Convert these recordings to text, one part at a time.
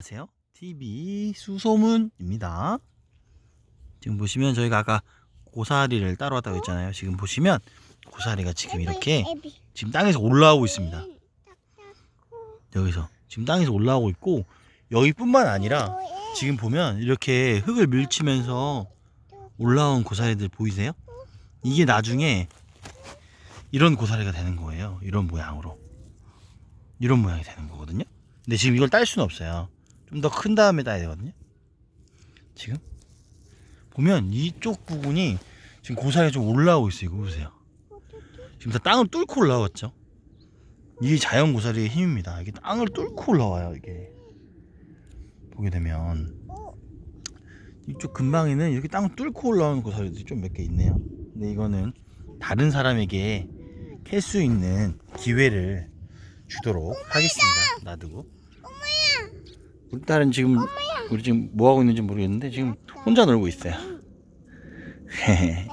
안녕하세요. TV 수소문입니다. 지금 보시면 저희가 아까 고사리를 따러 왔다고 했잖아요. 지금 보시면 고사리가 지금 이렇게 지금 땅에서 올라오고 있습니다. 여기서 지금 땅에서 올라오고 있고 여기뿐만 아니라 지금 보면 이렇게 흙을 밀치면서 올라온 고사리들 보이세요? 이게 나중에 이런 고사리가 되는 거예요. 이런 모양으로. 이런 모양이 되는 거거든요. 근데 지금 이걸 딸 수는 없어요. 좀 더 큰 다음에 따야 되거든요. 지금 보면 이쪽 부분이 지금 고사리가 좀 올라오고 있어요. 이거 보세요. 지금 다 땅을 뚫고 올라왔죠. 이게 자연 고사리의 힘입니다. 이게 땅을 뚫고 올라와요. 이게 보게 되면 이쪽 근방에는 이렇게 땅을 뚫고 올라오는 고사리들이 좀 몇 개 있네요. 근데 이거는 다른 사람에게 캘 수 있는 기회를 주도록 하겠습니다. 놔두고. 우리 딸은 지금 우리 지금 뭐 하고 있는지 모르겠는데 지금 혼자 놀고 있어요.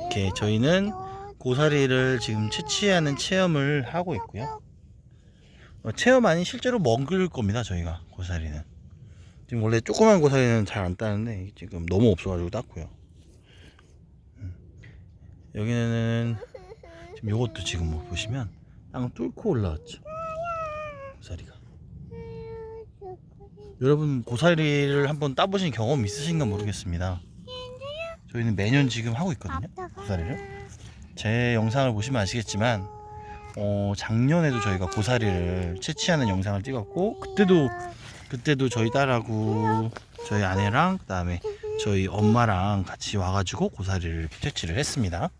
이렇게 저희는 고사리를 지금 채취하는 체험을 하고 있고요. 어, 체험 아닌 실제로 먹을 겁니다. 저희가 고사리는 지금 원래 조그만 고사리는 잘 안 따는데 지금 너무 없어가지고 땄고요. 음. 여기는 지금 요것도 지금 뭐 보시면 땅 뚫고 올라왔죠. 고사리가. 여러분 고사리를 한번 따보신 경험 있으신가 모르겠습니다. 저희는 매년 지금 하고 있거든요. 고사리를. 제 영상을 보시면 아시겠지만 어, 작년에도 저희가 고사리를 채취하는 영상을 찍었고 그때도 그때도 저희 딸하고 저희 아내랑 그다음에 저희 엄마랑 같이 와가지고 고사리를 채취를 했습니다.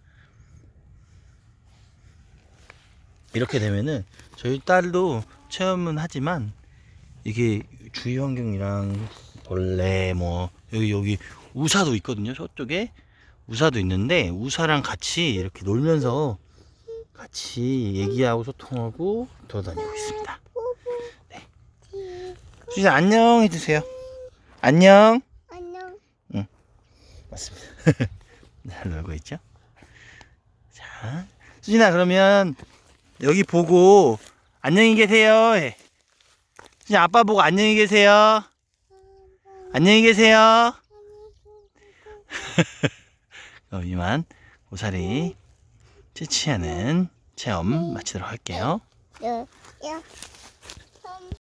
이렇게 되면은 저희 딸도 체험은 하지만 이게 주위 환경이랑 벌레 뭐 여기 여기 우사도 있거든요 저쪽에 우사도 있는데 우사랑 같이 이렇게 놀면서 같이 얘기하고 소통하고 돌아다니고 있습니다. 네. 수진 안녕 해주세요. 안녕. 안녕. 맞습니다. 잘 놀고 있죠? 자, 수진아 그러면 여기 보고 안녕히 계세요. 해. 수진 아빠 보고 안녕히 계세요. 안녕히 계세요. 그럼 이만 고사리 채취하는 체험 마치도록 할게요. 야, 야.